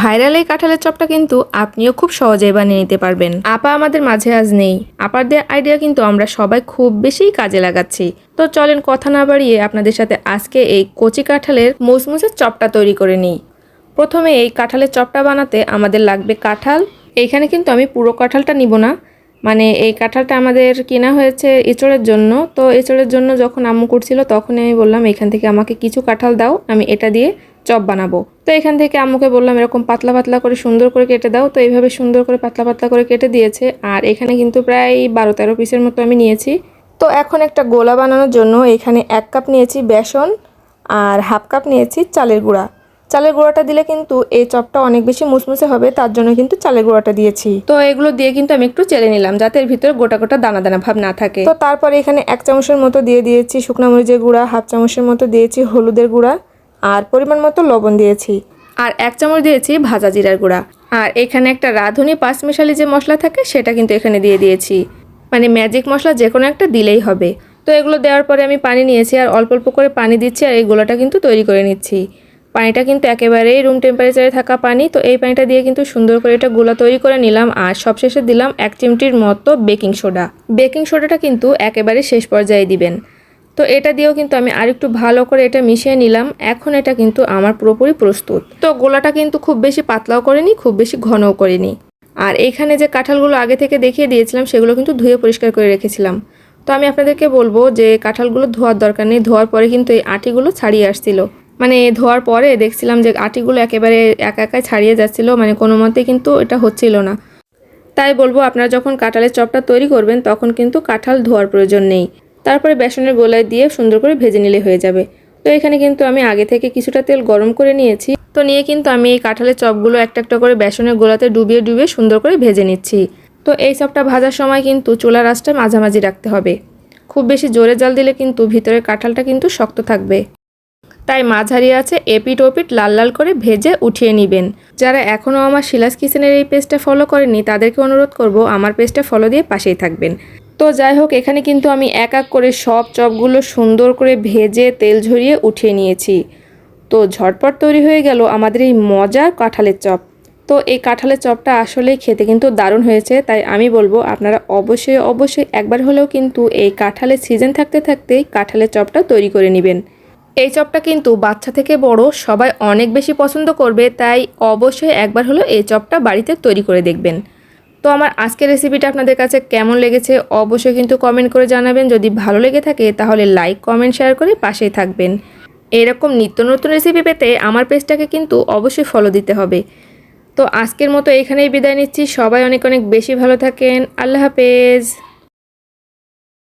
Viral এই কাঁঠালের চপটা কিন্তু আপনিও খুব সহজেই বানিয়ে নিতে পারবেন। আপা আমাদের মাঝে আজ নেই। আপার দেওয়া আইডিয়া কিন্তু আমরা সবাই খুব বেশি কাজে লাগাচ্ছি। তো চলেন কথা না বাড়িয়ে আপনাদের সাথে আজকে এই কচি কাঁঠালের মুসমুসের চপটা তৈরি করে নিই। প্রথমে এই কাঁঠালের চপটা বানাতে আমাদের লাগবে কাঁঠাল। এইখানে কিন্তু আমি পুরো কাঁঠালটা নিব না। মানে এই কাঁঠালটা আমাদের কেনা হয়েছে এঁচড়ের জন্য। তো এঁচড়ের জন্য যখন আম্মু করছিল তখনই আমি বললাম, এখান থেকে আমাকে কিছু কাঁঠাল দাও। আমি এটা দিয়ে চপ বানাবো। তো এখান থেকে আম্মুকে বললাম, এরকম পাতলা পাতলা করে সুন্দর করে কেটে দাও। তো এইভাবে সুন্দর করে পাতলা পাতলা করে কেটে দিয়েছে। আর এখানে কিন্তু প্রায় বারো তেরো পিসের মতো আমি নিয়েছি। তো এখন একটা গোলা বানানোর জন্য এখানে এক কাপ নিয়েছি বেসন আর হাফ কাপ নিয়েছি চালের গুঁড়া। চালের গুঁড়াটা দিলে কিন্তু এই চপটা অনেক বেশি মুসমুসে হবে, তার জন্য কিন্তু চালের গুঁড়াটা দিয়েছি। তো এগুলো দিয়ে কিন্তু আমি একটু চেলে নিলাম, যাতে এর ভিতরে গোটা গোটা দানা দানা ভাব না থাকে। তো তারপরে এখানে এক চামচের মতো দিয়ে দিয়েছি শুকনা মরিচের গুঁড়া, হাফ চামচের মতো দিয়েছি হলুদের গুঁড়া। আর পরিমাণ মতো লবণ দিয়েছি। আর এক চামচ দিয়েছি ভাজা জিরার গুঁড়া। আর এখানে একটা রাঁধুনি পাঁচ মিশালি যে মশলা থাকে, সেটা কিন্তু এখানে দিয়ে দিয়েছি। মানে ম্যাজিক মশলা যে কোনো একটা দিলেই হবে। তো এগুলো দেওয়ার পরে আমি পানি নিয়েছি আর অল্প অল্প করে পানি দিচ্ছি আর এই গোলাটা কিন্তু তৈরি করে নিচ্ছি। পানিটা কিন্তু একেবারেই রুম টেম্পারেচারে থাকা পানি, তো এই পানিটা দিয়ে কিন্তু সুন্দর করে এটা গোলা তৈরি করে নিলাম আর সবশেষে দিলাম এক চিমটির মতো বেকিং সোডা বেকিং সোডাটা কিন্তু একেবারে শেষ পর্যায়ে দিবেন। তো এটা দিয়েও কিন্তু আমি আরেকটু ভালো করে এটা মিশিয়ে নিলাম। এখন এটা কিন্তু আমার পুরোপুরি প্রস্তুত। তো গোলাটা কিন্তু খুব বেশি পাতলাও করিনি, খুব বেশি ঘনও করিনি। আর এখানে যে কাঁঠালগুলো আগে থেকে দেখিয়ে দিয়েছিলাম, সেগুলো কিন্তু ধুয়ে পরিষ্কার করে রেখেছিলাম। তো আমি আপনাদেরকে বলব যে কাঁঠালগুলো ধোয়ার দরকার নেই। ধোয়ার পরে কিন্তু এই আটিগুলো ছাড়িয়ে আসছিল। মানে ধোয়ার পরে দেখছিলাম যে আটিগুলো একেবারে একা একাই ছাড়িয়ে যাচ্ছিল মানে কোনো মতেই কিন্তু এটা হচ্ছিল না। তাই বলব, আপনারা যখন কাঁঠালের চপটা তৈরি করবেন, তখন কিন্তু কাঁঠাল ধোয়ার প্রয়োজন নেই। তারপরে বেসনের গোলায় দিয়ে সুন্দর করে ভেজে নিলে হয়ে যাবে। তো এখানে কিন্তু আমি আগে থেকে কিছুটা তেল গরম করে নিয়েছি। তো নিয়ে কিন্তু আমি এই কাঁঠালের চপগুলো একটা একটা করে বেসনের গোলাতে ডুবিয়ে ডুবিয়ে সুন্দর করে ভেজে নিচ্ছি। তো এই চপটা ভাজার সময় কিন্তু চুলা রাসটা মাঝামাঝি রাখতে হবে। খুব বেশি জোরে জাল দিলে কিন্তু ভিতরের কাঁঠালটা কিন্তু শক্ত থাকবে। তাই মাঝারি আছে এপিট ওপিট লাল লাল করে ভেজে উঠিয়ে নেবেন। যারা এখনও আমার শিলাস কিচেনের এই পেজটা ফলো করেননি, তাদেরকে অনুরোধ করব আমার পেজটা ফলো দিয়ে পাশেই থাকবেন। তো যাই হোক, এখানে কিন্তু আমি এক এক করে সব চপগুলো সুন্দর করে ভেজে তেল ঝরিয়ে উঠিয়ে নিয়েছি। তো ঝটপট তৈরি হয়ে গেল আমাদের এই মজার কাঁঠালের চপ। তো এই কাঁঠালের চপটা আসলেই খেতে কিন্তু দারুণ হয়েছে, তাই আমি বলব আপনারা অবশ্যই অবশ্যই একবার হলেও কিন্তু এই কাঁঠালের সিজন থাকতে থাকতেই কাঁঠালের চপটা তৈরি করে নেবেন। এই চপটা কিন্তু বাচ্চা থেকে বড় সবাই অনেক বেশি পছন্দ করবে, তাই অবশ্যই একবার হলেও এই চপটা বাড়িতে তৈরি করে দেখবেন। তো আমার আজকের রেসিপিটা আপনাদের কাছে কেমন লেগেছে অবশ্যই কিন্তু কমেন্ট করে জানাবেন। যদি ভালো লেগে থাকে তাহলে লাইক কমেন্ট শেয়ার করে পাশেই থাকবেন। এরকম নিত্য নতুন রেসিপি পেতে আমার পেজটাকে কিন্তু অবশ্যই ফলো দিতে হবে। তো আজকের মতো এখানেই বিদায় নিচ্ছি। সবাই অনেক অনেক বেশি ভালো থাকেন। আল্লাহ হাফেজ।